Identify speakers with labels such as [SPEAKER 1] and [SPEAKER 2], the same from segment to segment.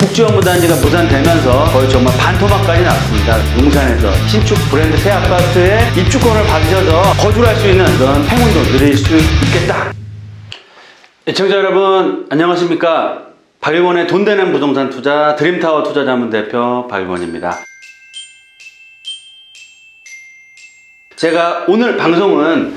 [SPEAKER 1] 국제업무단지가 무산되면서 거의 정말 반토막까지 났습니다. 용산에서 신축 브랜드 새 아파트에 입주권을 받으셔서 거주할 수 있는 그런 행운도 누릴 수 있겠다. 애청자 여러분 안녕하십니까 박일원의 돈 되는 부동산 투자 드림타워 투자자문 대표 박일원입니다 제가 오늘 방송은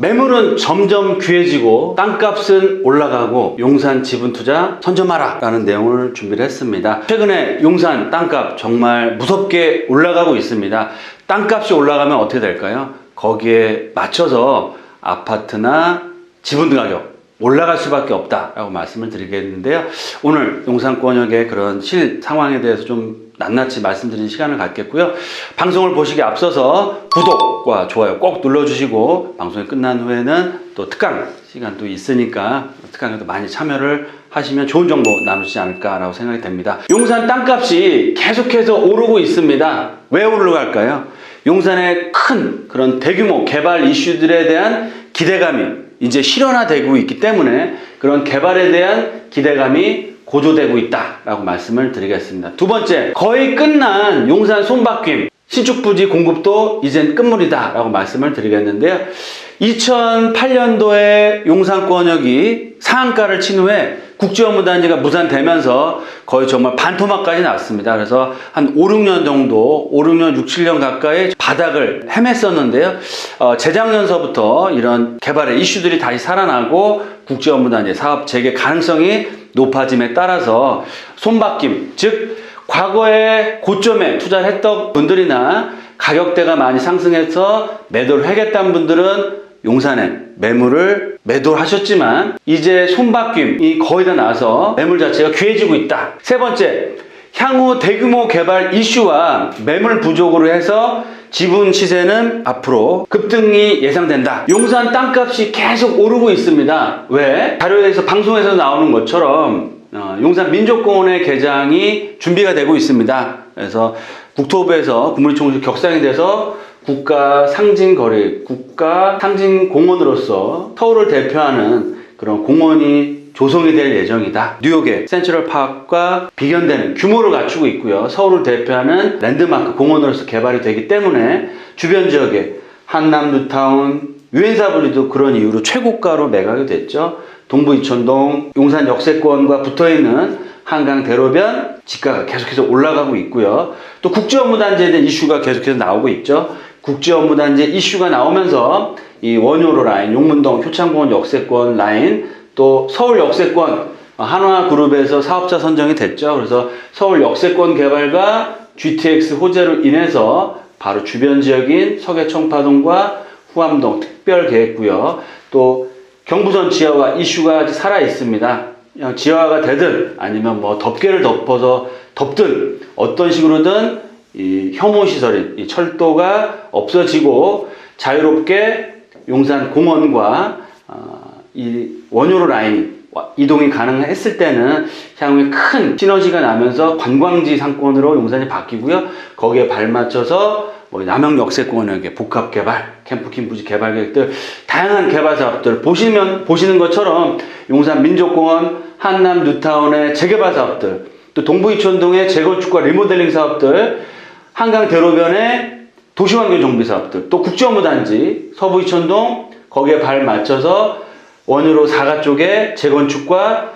[SPEAKER 1] 매물은 점점 귀해지고 땅값은 올라가고 용산 지분 투자 선점하라 라는 내용을 준비를 했습니다 최근에 용산 땅값 정말 무섭게 올라가고 있습니다 땅값이 올라가면 어떻게 될까요? 거기에 맞춰서 아파트나 지분 가격 올라갈 수밖에 없다라고 말씀을 드리겠는데요. 오늘 용산권역의 그런 실 상황에 대해서 좀 낱낱이 말씀드리는 시간을 갖겠고요. 방송을 보시기 앞서서 구독과 좋아요 꼭 눌러주시고 방송이 끝난 후에는 또 특강 시간도 있으니까 특강에도 많이 참여를 하시면 좋은 정보 나누시지 않을까라고 생각이 됩니다. 용산 땅값이 계속해서 오르고 있습니다. 왜 오르갈까요? 용산의 큰 그런 대규모 개발 이슈들에 대한 기대감이 이제 실현화되고 있기 때문에 그런 개발에 대한 기대감이 고조되고 있다라고 말씀을 드리겠습니다. 두 번째, 거의 끝난 용산 손바뀜 신축 부지 공급도 이젠 끝물이다라고 말씀을 드리겠는데요. 2008년도에 용산권역이 상한가를 친 후에 국제업무단지가 무산되면서 거의 정말 반토막까지 났습니다. 그래서 한 5, 6년 정도, 5, 6년, 6, 7년 가까이 바닥을 헤맸었는데요. 어, 재작년서부터 이런 개발의 이슈들이 다시 살아나고 국제업무단지 사업 재개 가능성이 높아짐에 따라서 손바뀜, 즉 과거에 고점에 투자를 했던 분들이나 가격대가 많이 상승해서 매도를 하겠다는 분들은 용산에 매물을 매도하셨지만 이제 손바뀜이 거의 다 나서 매물 자체가 귀해지고 있다. 세 번째, 향후 대규모 개발 이슈와 매물 부족으로 해서 지분 시세는 앞으로 급등이 예상된다. 용산 땅값이 계속 오르고 있습니다. 왜? 자료에서 방송에서 나오는 것처럼 어, 용산 민족공원의 개장이 준비가 되고 있습니다. 그래서 국토부에서 국물총수 격상이 돼서 국가 상징 거래, 국가 상징 공원으로서 서울을 대표하는 그런 공원이 조성이 될 예정이다. 뉴욕의 센트럴 파크과 비견되는 규모를 갖추고 있고요. 서울을 대표하는 랜드마크 공원으로서 개발이 되기 때문에 주변 지역에 한남 뉴타운, 유엔사 부리도 그런 이유로 최고가로 매각이 됐죠. 동부 이천동, 용산 역세권과 붙어 있는 한강 대로변 지가가 계속해서 올라가고 있고요. 또 국제업무단지에 대한 이슈가 계속해서 나오고 있죠. 국제 업무 단지 이슈가 나오면서 이 원효로 라인, 용문동, 효창공원 역세권 라인, 또 서울 역세권 한화그룹에서 사업자 선정이 됐죠. 그래서 서울 역세권 개발과 GTX 호재로 인해서 바로 주변 지역인 서계 청파동과 후암동 특별계획구역 또 경부선 지하화 이슈가 아직 살아 있습니다. 그냥 지하화가 되든 아니면 뭐 덮개를 덮어서 덮든 어떤 식으로든 이 혐오 시설인 이 철도가 없어지고 자유롭게 용산 공원과 어, 이 원효로 라인이 와- 이동이 가능했을 때는 향후에 큰 시너지가 나면서 관광지 상권으로 용산이 바뀌고요. 거기에 발맞춰서 뭐 남영 역세권역의 복합 개발, 캠프킹 부지 개발 계획들, 다양한 개발 사업들 보시면 보시는 것처럼 용산 민족공원, 한남 뉴타운의 재개발 사업들, 또 동부 이천동의 재건축과 리모델링 사업들, 한강 대로변의 도시환경 정비 사업들, 또 국제업무단지, 서부 이천동 거기에 발 맞춰서 원유로 사가 쪽에 재건축과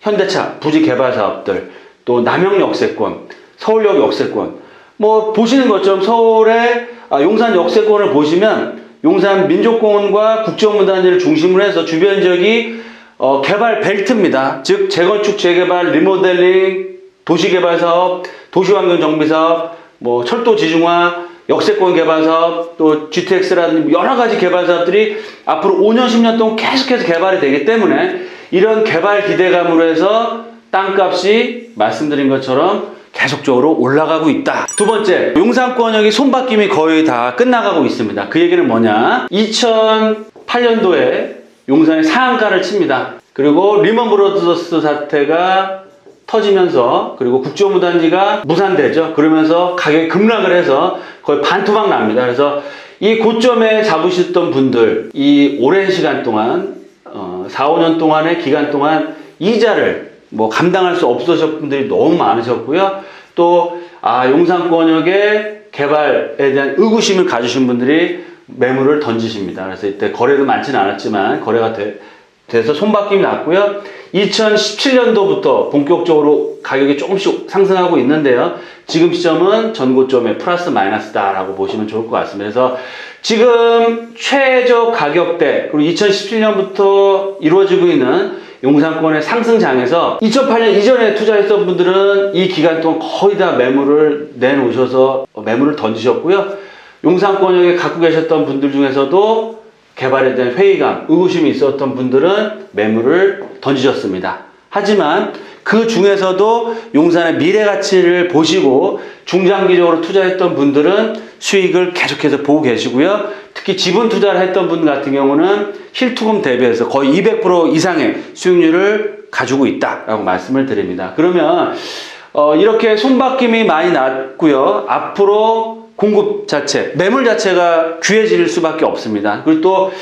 [SPEAKER 1] 현대차 부지 개발 사업들, 또 남영 역세권, 서울역 역세권, 뭐 보시는 것처럼 서울의 아, 용산 역세권을 보시면 용산 민족공원과 국제업무단지를 중심으로 해서 주변 지역이 어, 개발 벨트입니다. 즉 재건축, 재개발, 리모델링, 도시개발 사업, 도시환경 정비 사업, 뭐 철도 지중화, 역세권 개발 사업, 또 GTX라든지 여러 가지 개발 사업들이 앞으로 5년, 10년 동안 계속해서 개발이 되기 때문에 이런 개발 기대감으로 해서 땅값이 말씀드린 것처럼 계속적으로 올라가고 있다. 두 번째, 용산권역이 손바뀜이 거의 다 끝나가고 있습니다. 그 얘기는 뭐냐? 2008년도에 용산이 상한가를 칩니다. 그리고 리먼 브로더스 사태가 터지면서 그리고 국제무단지가 무산되죠. 그러면서 가격이 급락을 해서 거의 반토막 납니다. 그래서 이 고점에 잡으셨던 분들 이 오랜 시간 동안 어, 4, 5년 동안의 기간 동안 이자를 뭐 감당할 수 없으셨 분들이 너무 많으셨고요. 또 아, 용산권역의 개발에 대한 의구심을 가지신 분들이 매물을 던지십니다. 그래서 이때 거래도 많지는 않았지만 거래가 돼, 돼서 손바뀜이 났고요. 2017년도부터 본격적으로 가격이 조금씩 상승하고 있는데요. 지금 시점은 전고점에 플러스 마이너스다라고 보시면 좋을 것 같습니다. 그래서 지금 최저 가격대 그리고 2017년부터 이루어지고 있는 용산권의 상승장에서 2008년 이전에 투자했던 분들은 이 기간 동안 거의 다 매물을 내놓으셔서 매물을 던지셨고요. 용산권역에 갖고 계셨던 분들 중에서도 개발에 대한 회의감, 의구심이 있었던 분들은 매물을 던지셨습니다. 하지만 그 중에서도 용산의 미래 가치를 보시고 중장기적으로 투자했던 분들은 수익을 계속해서 보고 계시고요. 특히 지분 투자를 했던 분 같은 경우는 실투금 대비해서 거의 200% 이상의 수익률을 가지고 있다라고 말씀을 드립니다. 그러면 어, 이렇게 손바뀜이 많이 났고요. 앞으로 공급 자체, 매물 자체가 귀해질 수밖에 없습니다. 그리고 또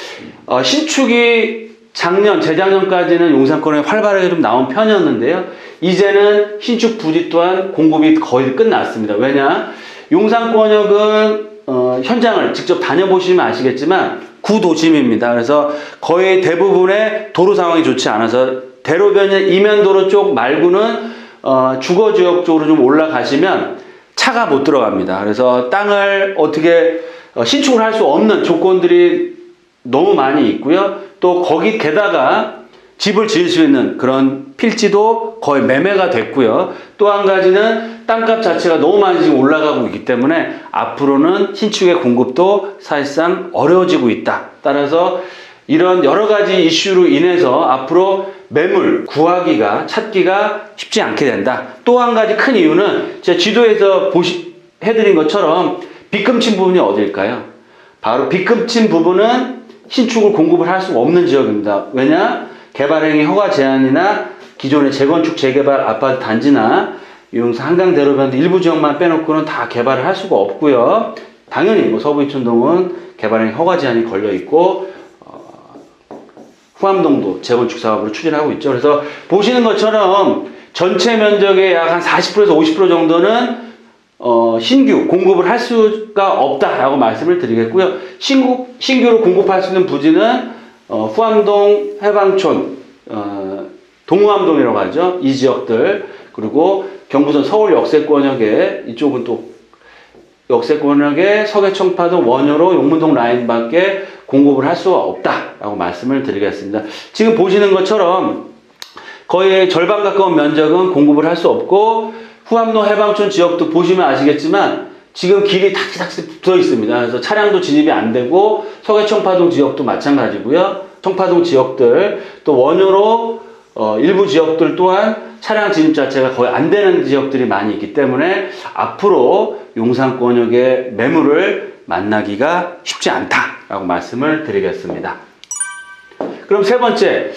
[SPEAKER 1] 어, 신축이 작년, 재작년까지는 용산권에 활발하게 좀 나온 편이었는데요. 이제는 신축 부지 또한 공급이 거의 끝났습니다. 왜냐? 용산권역은 어, 현장을 직접 다녀보시면 아시겠지만 구도심입니다. 그래서 거의 대부분의 도로 상황이 좋지 않아서 대로변의 이면도로 쪽 말고는 어, 주거 지역 쪽으로 좀 올라가시면 차가 못 들어갑니다. 그래서 땅을 어떻게 어, 신축을 할 수 없는 조건들이 너무 많이 있고요. 또 거기 게다가 집을 지을 수 있는 그런 필지도 거의 매매가 됐고요. 또 한 가지는 땅값 자체가 너무 많이 지금 올라가고 있기 때문에 앞으로는 신축의 공급도 사실상 어려워지고 있다. 따라서 이런 여러 가지 이슈로 인해서 앞으로 매물 구하기가 찾기가 쉽지 않게 된다. 또 한 가지 큰 이유는 제가 지도에서 보시 해드린 것처럼 빗금친 부분이 어딜까요? 바로 빗금친 부분은 신축을 공급을 할 수 없는 지역입니다. 왜냐? 개발행위 허가 제한이나 기존의 재건축 재개발 아파트 단지나 용산 한강 대로변 일부 지역만 빼놓고는 다 개발을 할 수가 없고요. 당연히 뭐 서부 이촌동은 개발행위 허가 제한이 걸려 있고 어, 후암동도 재건축 사업으로 추진하고 있죠. 그래서 보시는 것처럼 전체 면적의 약 한 40%에서 50% 정도는 어, 신규 공급을 할 수가 없다라고 말씀을 드리겠고요. 신구, 신규로 공급할 수 있는 부지는 어, 후암동, 해방촌, 어, 동우암동이라고 하죠. 이 지역들 그리고 경부선 서울 역세권역에 이쪽은 또 역세권역에 서계청파동 원효로 용문동 라인밖에 공급을 할 수가 없다라고 말씀을 드리겠습니다. 지금 보시는 것처럼 거의 절반 가까운 면적은 공급을 할 수 없고 후암로 해방촌 지역도 보시면 아시겠지만 지금 길이 탁지탁지 붙어 있습니다. 그래서 차량도 진입이 안 되고 서계청파동 지역도 마찬가지고요. 청파동 지역들 또 원효로 어, 일부 지역들 또한 차량 진입 자체가 거의 안 되는 지역들이 많이 있기 때문에 앞으로 용산권역의 매물을 만나기가 쉽지 않다라고 말씀을 드리겠습니다. 그럼 세 번째,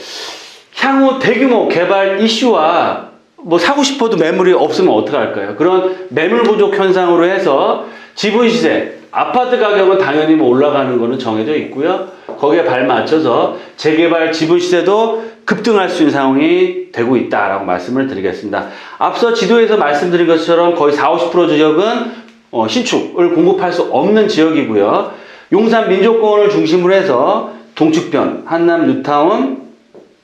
[SPEAKER 1] 향후 대규모 개발 이슈와 뭐 사고 싶어도 매물이 없으면 어떡할까요? 그런 매물 부족 현상으로 해서 지분 시세, 아파트 가격은 당연히 뭐 올라가는 거는 정해져 있고요. 거기에 발맞춰서 재개발 지분 시세도 급등할 수 있는 상황이 되고 있다라고 말씀을 드리겠습니다. 앞서 지도에서 말씀드린 것처럼 거의 4, 50% 지역은 어, 신축을 공급할 수 없는 지역이고요. 용산 민족공원을 중심으로 해서 동축변, 한남 뉴타운,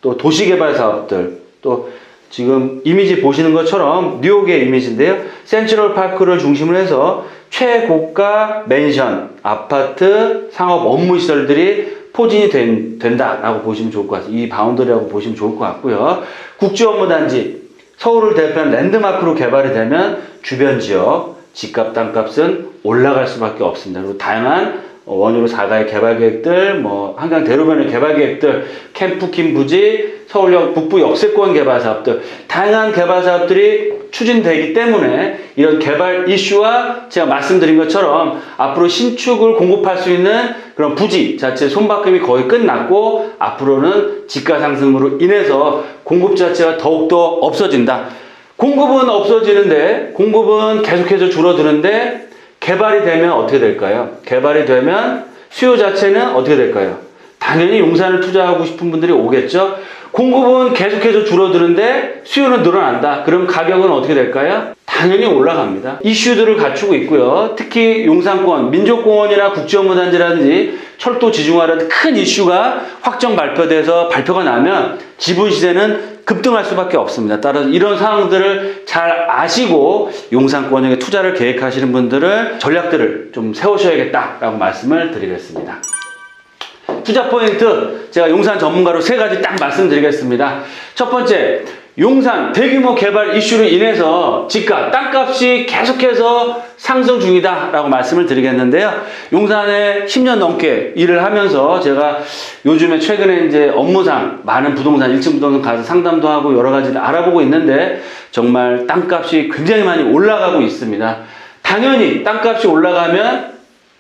[SPEAKER 1] 또 도시개발 사업들, 또 지금 이미지 보시는 것처럼 뉴욕의 이미지인데요. 센트럴 파크를 중심으로 해서 최고가 맨션, 아파트, 상업 업무 시설들이 포진이 된, 된다라고 보시면 좋을 것 같아요. 이 바운더리라고 보시면 좋을 것 같고요. 국제 업무 단지, 서울을 대표하는 랜드마크로 개발이 되면 주변 지역 집값, 땅값은 올라갈 수밖에 없습니다. 그리고 다양한 원유로 사가의 개발 계획들, 뭐 한강 대로변의 개발 계획들, 캠프킴 부지, 서울역 북부 역세권 개발 사업들, 다양한 개발 사업들이 추진되기 때문에 이런 개발 이슈와 제가 말씀드린 것처럼 앞으로 신축을 공급할 수 있는 그런 부지 자체 손바꿈이 거의 끝났고 앞으로는 집가 상승으로 인해서 공급 자체가 더욱더 없어진다. 공급은 없어지는데 공급은 계속해서 줄어드는데 개발이 되면 어떻게 될까요? 개발이 되면 수요 자체는 어떻게 될까요? 당연히 용산을 투자하고 싶은 분들이 오겠죠. 공급은 계속해서 줄어드는데 수요는 늘어난다. 그럼 가격은 어떻게 될까요? 당연히 올라갑니다. 이슈들을 갖추고 있고요. 특히 용산권, 민족공원이나 국제업무단지라든지 철도 지중화라는 큰 이슈가 확정 발표돼서 발표가 나면 지분 시세는 급등할 수밖에 없습니다. 따라서 이런 상황들을 잘 아시고 용산권역에 투자를 계획하시는 분들은 전략들을 좀 세우셔야겠다라고 말씀을 드리겠습니다. 투자 포인트 제가 용산 전문가로 세 가지 딱 말씀드리겠습니다. 첫 번째, 용산 대규모 개발 이슈로 인해서 집값, 땅값이 계속해서 상승 중이다라고 말씀을 드리겠는데요. 용산에 10년 넘게 일을 하면서 제가 요즘에 최근에 이제 업무상 많은 부동산, 1층 부동산 가서 상담도 하고 여러 가지를 알아보고 있는데 정말 땅값이 굉장히 많이 올라가고 있습니다. 당연히 땅값이 올라가면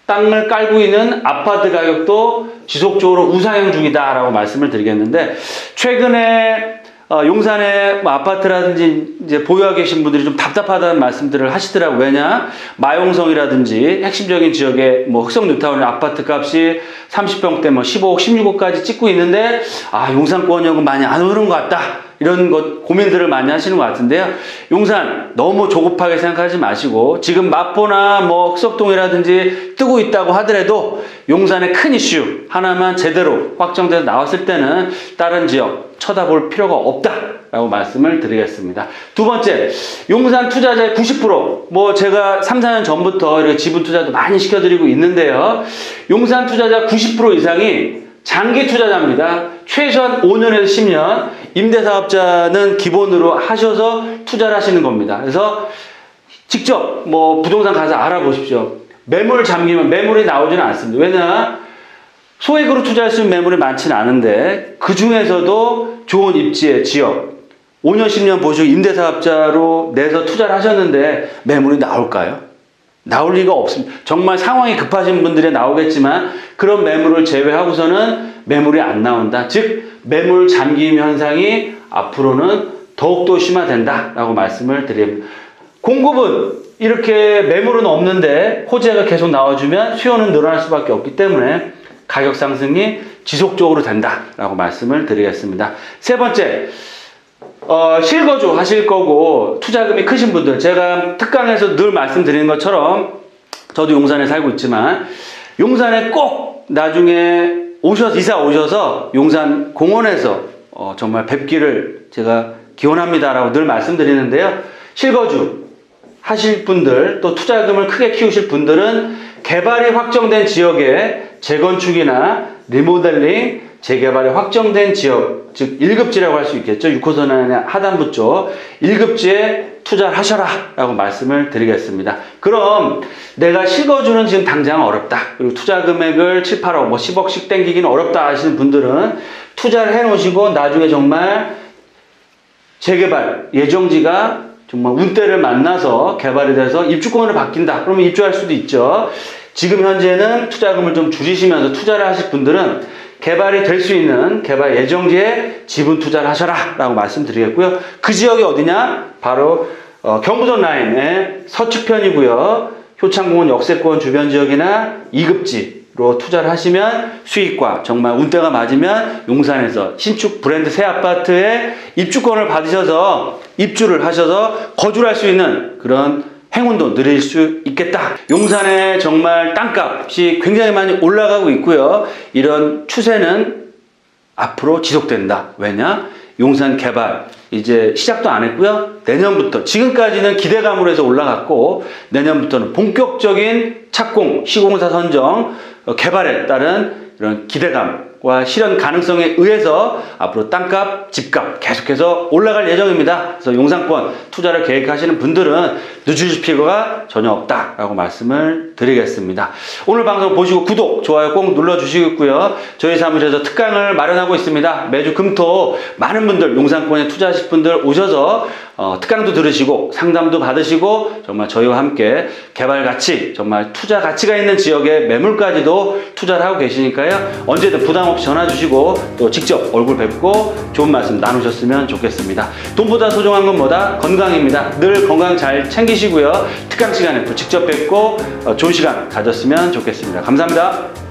[SPEAKER 1] 땅을 깔고 있는 아파트 가격도 지속적으로 우상향 중이다라고 말씀을 드리겠는데 최근에 어, 용산에 뭐 아파트라든지 이제 보유하고 계신 분들이 좀 답답하다는 말씀들을 하시더라고요. 왜냐? 마용성이라든지 핵심적인 지역에 뭐 흑성 뉴타운의 아파트 값이 30평대 뭐 15억, 16억까지 찍고 있는데 아, 용산권역은 많이 안 오르는 것 같다. 이런 것 고민들을 많이 하시는 것 같은데요. 용산 너무 조급하게 생각하지 마시고 지금 마포나 뭐 흑석동이라든지 뜨고 있다고 하더라도 용산의 큰 이슈 하나만 제대로 확정돼서 나왔을 때는 다른 지역 쳐다볼 필요가 없다 라고 말씀을 드리겠습니다. 두 번째, 용산 투자자의 90%뭐 제가 3, 4년 전부터 이렇게 지분 투자도 많이 시켜드리고 있는데요. 용산 투자자 90% 이상이 장기 투자자입니다. 최소한 5년에서 10년 임대사업자는 기본으로 하셔서 투자를 하시는 겁니다. 그래서 직접 뭐 부동산 가서 알아보십시오. 매물 잠기면 매물이 나오지는 않습니다. 왜냐 소액으로 투자할 수 있는 매물이 많지는 않은데 그 중에서도 좋은 입지의 지역 5년 10년 보시고 임대사업자로 내서 투자를 하셨는데 매물이 나올까요? 나올 리가 없습니다. 정말 상황이 급하신 분들이 나오겠지만 그런 매물을 제외하고서는 매물이 안 나온다. 즉 매물 잠김 현상이 앞으로는 더욱더 심화된다라고 말씀을 드립니다. 공급은 이렇게 매물은 없는데 호재가 계속 나와주면 수요는 늘어날 수밖에 없기 때문에 가격 상승이 지속적으로 된다라고 말씀을 드리겠습니다. 세 번째, 어, 실거주 하실 거고 투자금이 크신 분들 제가 특강에서 늘 말씀드리는 것처럼 저도 용산에 살고 있지만 용산에 꼭 나중에 오셔서 이사 오셔서 용산 공원에서 어, 정말 뵙기를 제가 기원합니다라고 늘 말씀드리는데요. 실거주 하실 분들 또 투자금을 크게 키우실 분들은 개발이 확정된 지역에 재건축이나 리모델링 재개발이 확정된 지역, 즉 1급지라고 할 수 있겠죠. 6호선 안의 하단부 쪽 1급지에 투자를 하셔라 라고 말씀을 드리겠습니다. 그럼 내가 실거주는 지금 당장 어렵다. 그리고 투자 금액을 7, 8억, 뭐 10억씩 땡기기는 어렵다 하시는 분들은 투자를 해 놓으시고 나중에 정말 재개발 예정지가 정말 운때를 만나서 개발이 돼서 입주권으로 바뀐다. 그러면 입주할 수도 있죠. 지금 현재는 투자금을 좀 줄이시면서 투자를 하실 분들은 개발이 될 수 있는 개발 예정지에 지분 투자를 하셔라 라고 말씀드리겠고요. 그 지역이 어디냐? 바로 어, 경부선 라인의 서측편이고요. 효창공원 역세권 주변 지역이나 2급지로 투자를 하시면 수익과 정말 운때가 맞으면 용산에서 신축 브랜드 새 아파트에 입주권을 받으셔서 입주를 하셔서 거주를 할 수 있는 그런 행운도 누릴 수 있겠다. 용산에 정말 땅값이 굉장히 많이 올라가고 있고요. 이런 추세는 앞으로 지속된다. 왜냐? 용산 개발 이제 시작도 안 했고요. 내년부터 지금까지는 기대감으로 해서 올라갔고 내년부터는 본격적인 착공, 시공사 선정, 어, 개발에 따른 이런 기대감 과 실현 가능성에 의해서 앞으로 땅값, 집값 계속해서 올라갈 예정입니다. 그래서 용산권 투자를 계획하시는 분들은 늦으실 필요가 전혀 없다라고 말씀을 드리겠습니다. 오늘 방송 보시고 구독, 좋아요 꼭 눌러주시고요. 저희 사무실에서 특강을 마련하고 있습니다. 매주 금토 많은 분들 용산권에 투자하실 분들 오셔서 어, 특강도 들으시고 상담도 받으시고 정말 저희와 함께 개발 가치, 정말 투자 가치가 있는 지역의 매물까지도 투자를 하고 계시니까요. 언제든 부담 없이 전화 주시고 또 직접 얼굴 뵙고 좋은 말씀 나누셨으면 좋겠습니다. 돈보다 소중한 건 뭐다? 건강입니다. 늘 건강 잘 챙기시고요. 특강 시간에 또 직접 뵙고 어, 좋은 시간 가졌으면 좋겠습니다. 감사합니다.